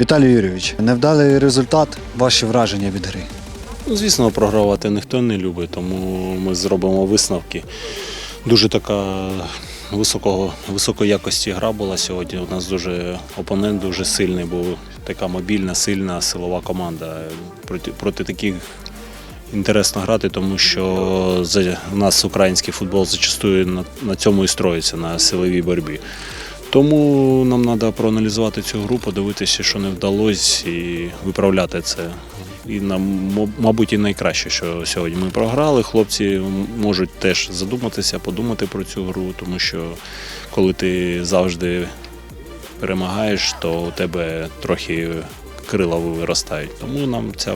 Віталій Юрійович, невдалий результат, ваші враження від гри. Ну, звісно, програвати ніхто не любить, тому ми зробимо висновки. Дуже така високого, високої якості гра була сьогодні. У нас дуже опонент дуже сильний був, така мобільна, сильна, силова команда. Проти, проти таких інтересно грати, тому що у нас український футбол зачастую на, цьому і строїться, на силовій боротьбі. Тому нам треба проаналізувати цю гру, подивитися, що не вдалося, і виправляти це. І нам, мабуть, і найкраще, що сьогодні ми програли. Хлопці можуть теж задуматися, подумати про цю гру, тому що коли ти завжди перемагаєш, то у тебе трохи крила виростають. Тому нам ця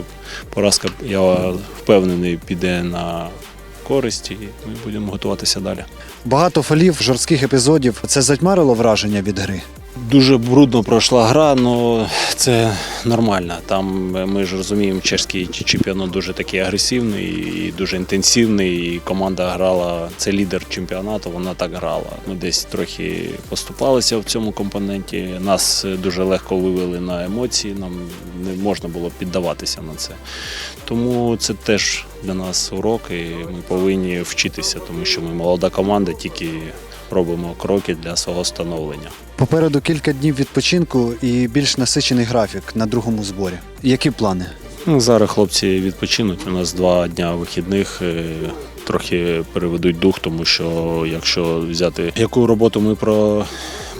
поразка, я впевнений, піде на користь, і ми будемо готуватися далі. Багато фолів, жорстких епізодів. Це затьмарило враження від гри. Дуже брудно пройшла гра, але це нормально. Там е, ми ж розуміємо, чеський чемпіонат дуже такий агресивний і дуже інтенсивний. І команда грала, це лідер чемпіонату, вона так грала. Ми десь трохи поступалися в цьому компоненті. Нас е, дуже легко вивели на емоції, нам не можна було піддаватися на це. Тому це теж для нас урок, і ми повинні вчитися, тому що ми молода команда, тільки робимо кроки для свого становлення. Попереду кілька днів відпочинку і більш насичений графік на другому зборі. Які плани? Ну, зараз хлопці відпочинуть. У нас два дня вихідних. е, Трохи переведуть дух, тому що якщо взяти яку роботу ми про,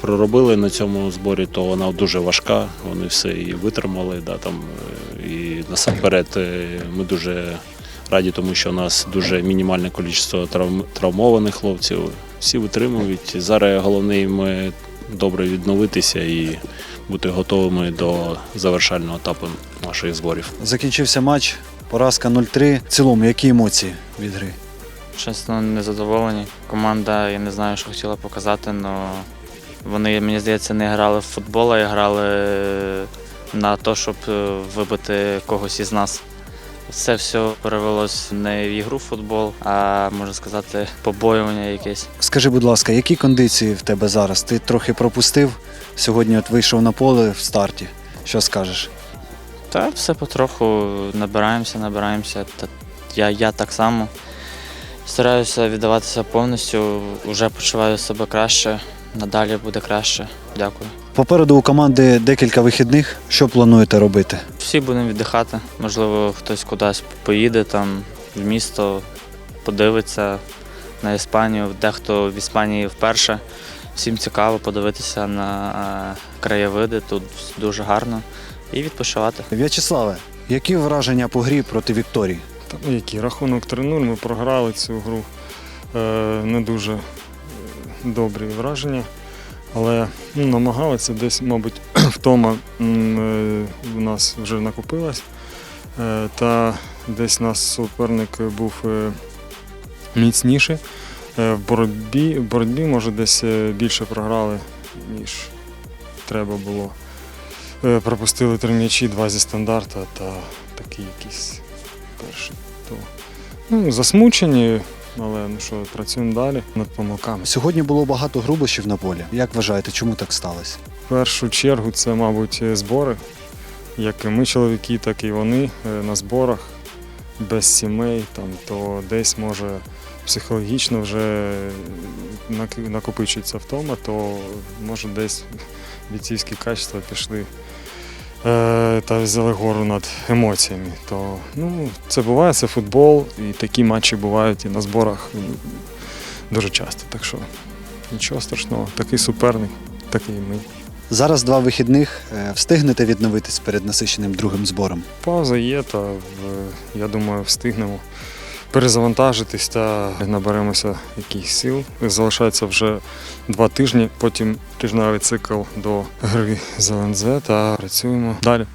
проробили на цьому зборі, то вона дуже важка. Вони все і витримали. Да, там, е, і насамперед е, ми дуже раді, тому що у нас дуже мінімальне кількість травм, травмованих хлопців. Всі витримують. Зараз головне е, добре відновитися і бути готовими до завершального етапу наших зборів. Закінчився матч, поразка 0-3. В цілому, які емоції від гри? Чесно, незадоволені. Команда, я не знаю, що хотіла показати, але вони, мені здається, не грали в футбол, а грали на те, щоб е, вибити когось із нас. Це все перевелось не в ігру в футбол, а можна сказати, побоювання якесь. Скажи, будь ласка, які кондиції в тебе зараз? Ти трохи пропустив. Сьогодні от вийшов на поле в старті. Що скажеш? Та все потроху набираємося, набираємося. Та я, я так само стараюся віддаватися повністю, вже почуваю себе краще, надалі буде краще. Дякую. Попереду у команди декілька вихідних. Що плануєте робити? Всі будемо віддихати. Можливо, хтось кудись поїде там в місто, подивиться на Іспанію. Дехто в Іспанії вперше. Всім цікаво подивитися на е, краєвиди. Тут дуже гарно і відпочивати. В'ячеславе, які враження по грі проти Вікторії? Та, ну, який рахунок 3-0, ми програли цю гру. Е, не дуже добрі враження. Але ну, намагалися десь, мабуть, втома м, е, нас вже накопилась. Е, та десь нас суперник був е, міцніший. В боротьбі, в боротьбі, може, десь більше програли, ніж треба було. Пропустили три м'ячі, два зі стандарта та такий якийсь перший. То, ну, засмучені, але ну що, працюємо далі над помилками. Сьогодні було багато грубощів на полі. Як вважаєте, чому так сталося? В першу чергу це, мабуть, збори. Як і ми, чоловіки, так і вони е, на зборах без сімей, там, то десь може психологічно вже нак- накопичується втома, то може десь бійцівські качества пішли та взяли гору над емоціями. То ну, це буває, це футбол, і такі матчі бувають і на зборах дуже часто. Так що нічого страшного, такий суперник, такий ми. Зараз два вихідних. Е, Встигнете відновитись перед насиченим другим збором. Пауза є, та я думаю, встигнемо перезавантажитись та наберемося якихось сил. Залишається вже два тижні, потім тижневий цикл до гри з ЛНЗ та працюємо далі.